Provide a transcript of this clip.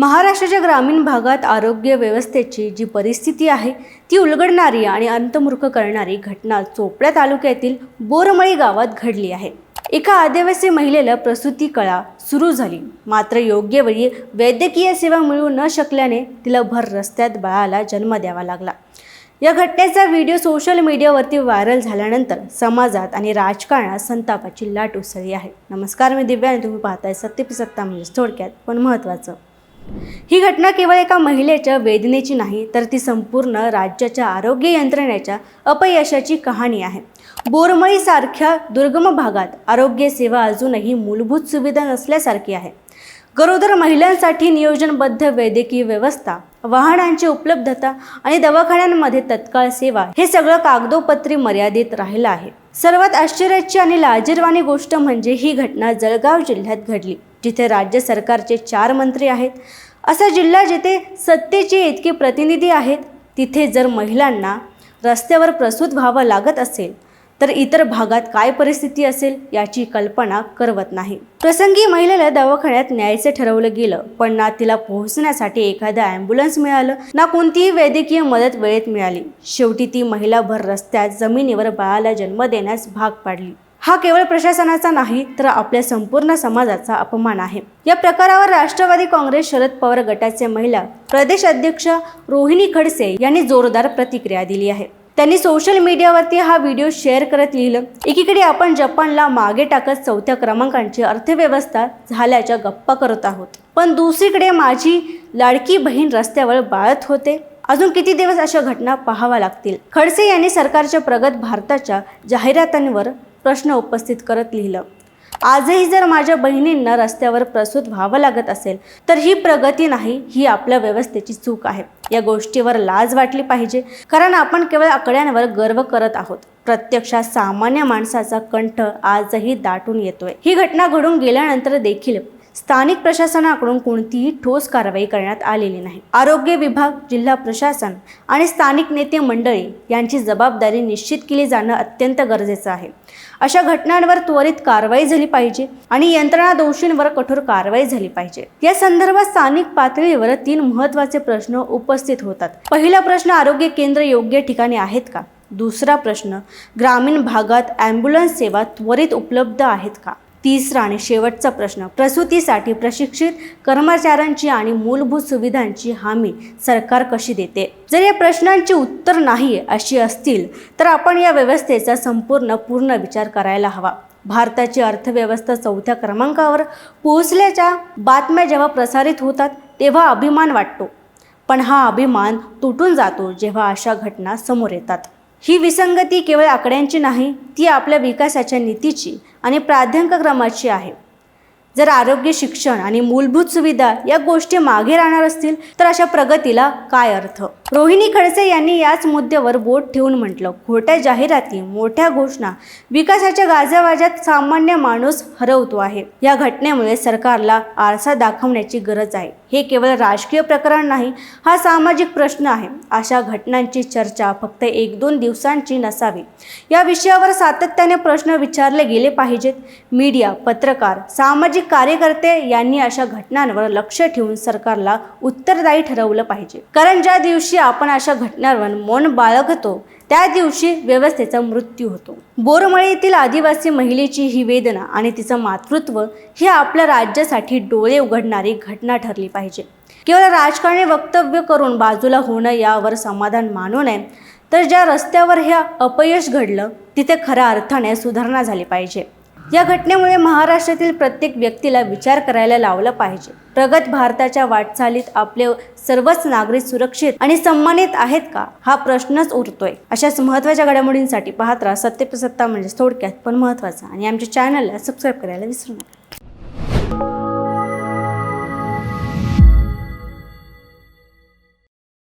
महाराष्ट्राच्या ग्रामीण भागात आरोग्य व्यवस्थेची जी परिस्थिती आहे ती उलगडणारी आणि अंतमुर्ख करणारी घटना चोपड्या तालुक्यातील बोरमळी गावात घडली आहे. एका आदिवासी महिलेला प्रसूती कळा सुरू झाली. मात्र योग्य वेळी वैद्यकीय सेवा मिळू न शकल्याने तिला भर रस्त्यात बाळाला जन्म द्यावा लागला. या घटनेचा व्हिडिओ सोशल मीडियावरती व्हायरल झाल्यानंतर समाजात आणि राजकारणात संतापाची लाट उसळली आहे. नमस्कार मी दिव्या आणि तुम्ही पाहताय सत्य सत्ता म्हणजे थोडक्यात पण महत्त्वाचं. ही घटना केवळ एका महिलेच्या वेदनेची नाही तर ती संपूर्ण राज्याच्या आरोग्य यंत्रणेच्या अपयशाची कहाणी आहे. बोरमळीसारख्या दुर्गम भागात आरोग्य सेवा अजूनही मूलभूत सुविधा नसल्यासारखी आहे. गरोदर महिलांसाठी नियोजनबद्ध वैद्यकीय व्यवस्था वाहनांची उपलब्धता आणि दवाखान्यांमध्ये तत्काळ सेवा हे सगळं कागदोपत्री मर्यादित राहिलं आहे. सर्वात आश्चर्याची आणि लाजीरवाणी गोष्ट म्हणजे ही घटना जळगाव जिल्ह्यात घडली. जिथे राज्य सरकारचे चार मंत्री आहेत. असा जिल्हा जिथे सत्तेचे इतके प्रतिनिधी आहेत तिथे जर महिलांना रस्त्यावर प्रसूत व्हावं लागत असेल तर इतर भागात काय परिस्थिती असेल याची कल्पना करवत नाही. प्रसंगी महिलेला दवाखान्यात न्यायचं ठरवलं गेलं पण ना तिला पोहोचण्यासाठी एखादं ॲम्ब्युलन्स मिळालं ना कोणतीही वैद्यकीय मदत वेळेत मिळाली. शेवटी ती महिला भर रस्त्यात जमिनीवर बाळाला जन्म देण्यास भाग पाडली. हा केवळ प्रशासनाचा नाही तर आपल्या संपूर्ण समाजाचा अपमान आहे. या प्रकारावर राष्ट्रवादी काँग्रेस शरद पवार गटाचे महिला प्रदेश अध्यक्ष रोहिणी खडसे यांनी जोरदार प्रतिक्रिया दिली आहे. त्यांनी सोशल मीडियावरती हा व्हिडिओ शेअर करत लिहिलं एकीकडे आपण जपानला मागे टाकत चौथ्या क्रमांकांची अर्थव्यवस्था झाल्याच्या गप्पा करत आहोत. पण दुसरीकडे माझी लाडकी बहीण रस्त्यावर बाळत होते. अजून किती दिवस अशा घटना पाहाव्या लागतील? खडसे यांनी सरकारच्या प्रगत भारताच्या जाहिरातांवर प्रश्न उपस्थित करत लिहिलं. आजही जर माझ्या बहिणींना रस्त्यावर प्रसूत व्हावं लागत असेल तर ही प्रगती नाही ही आपल्या व्यवस्थेची चूक आहे. या गोष्टीवर लाज वाटली पाहिजे कारण आपण केवळ आकड्यांवर गर्व करत आहोत. प्रत्यक्षात सामान्य माणसाचा कंठ आजही दाटून येतोय. ही घटना घडून गेल्यानंतर देखील स्थानिक प्रशासनाकडून कोणतीही ठोस कारवाई करण्यात आलेली नाही. आरोग्य विभाग जिल्हा प्रशासन आणि स्थानिक नेते मंडळी यांची जबाबदारी निश्चित केली जाणं अत्यंत गरजेचं आहे. अशा घटनांवर त्वरित कारवाई झाली पाहिजे आणि यंत्रणा दोषींवर कठोर कारवाई झाली पाहिजे. या संदर्भात स्थानिक पातळीवर तीन महत्त्वाचे प्रश्न उपस्थित होतात. पहिला प्रश्न आरोग्य केंद्र योग्य ठिकाणी आहेत का? दुसरा प्रश्न ग्रामीण भागात ॲम्ब्युलन्स सेवा त्वरित उपलब्ध आहेत का? तिसरा आणि शेवटचा प्रश्न. प्रसूतीसाठी प्रशिक्षित कर्मचाऱ्यांची आणि मूलभूत सुविधांची हमी सरकार कशी देते? जर या प्रश्नांची उत्तर नाही अशी असतील तर आपण या व्यवस्थेचा संपूर्ण पूर्ण विचार करायला हवा. भारताची अर्थव्यवस्था चौथ्या क्रमांकावर पोहोचल्याच्या बातम्या जेव्हा प्रसारित होतात तेव्हा अभिमान वाटतो. पण हा अभिमान तुटून जातो जेव्हा अशा घटना समोर येतात. ही विसंगती केवळ आकड्यांची नाही ती आपल्या विकासाच्या नीतीची आणि प्राध्यांकक्रमाची आहे. जर आरोग्य शिक्षण आणि मूलभूत सुविधा या गोष्टी मागे राहणार असतील तर अशा प्रगतीला काय अर्थ? रोहिणी खडसे यांनी याच मुद्द्यावर बोट ठेवून म्हटलं खोट्या जाहिराती मोठ्या घोषणा विकासाच्या गाजावाजात सामान्य माणूस हरवतो आहे. या घटनेमुळे सरकारला आरसा दाखवण्याची गरज आहे. हे केवळ राजकीय प्रकरण नाही हा सामाजिक प्रश्न आहे. अशा घटनांची चर्चा फक्त एक दोन दिवसांची नसावी. या विषयावर सातत्याने प्रश्न विचारले गेले पाहिजेत. मीडिया पत्रकार सामाजिक कार्यकर्ते यांनी अशा घटनांवर लक्ष ठेवून सरकारला उत्तरदायी ठरवलं पाहिजे. कारण ज्या दिवशी आपण अशा घटनांवर मौन बाळगतो त्या दिवशी व्यवस्थेचा मृत्यू होतो. बोरमळे येथील आदिवासी महिलेची ही वेदना आणि तिचं मातृत्व ही आपल्या राज्यासाठी डोळे उघडणारी घटना ठरली पाहिजे. केवळ राजकारणी वक्तव्य करून बाजूला होणं यावर समाधान मानू नये तर ज्या रस्त्यावर हे अपयश घडलं तिथे खऱ्या अर्थाने सुधारणा झाली पाहिजे. या घटनेमुळे महाराष्ट्रातील प्रत्येक व्यक्तीला विचार करायला लावला पाहिजे. प्रगत भारताच्या वाटचालीत आपले सर्वच नागरिक सुरक्षित आणि सन्मानित आहेत का हा प्रश्नच उरतोय. अशाच महत्त्वाच्या घडामोडींसाठी पाहत राहा. सत्य म्हणजे थोडक्यात पण महत्त्वाचा आणि आमच्या चॅनलला सबस्क्राईब करायला विसरू नका.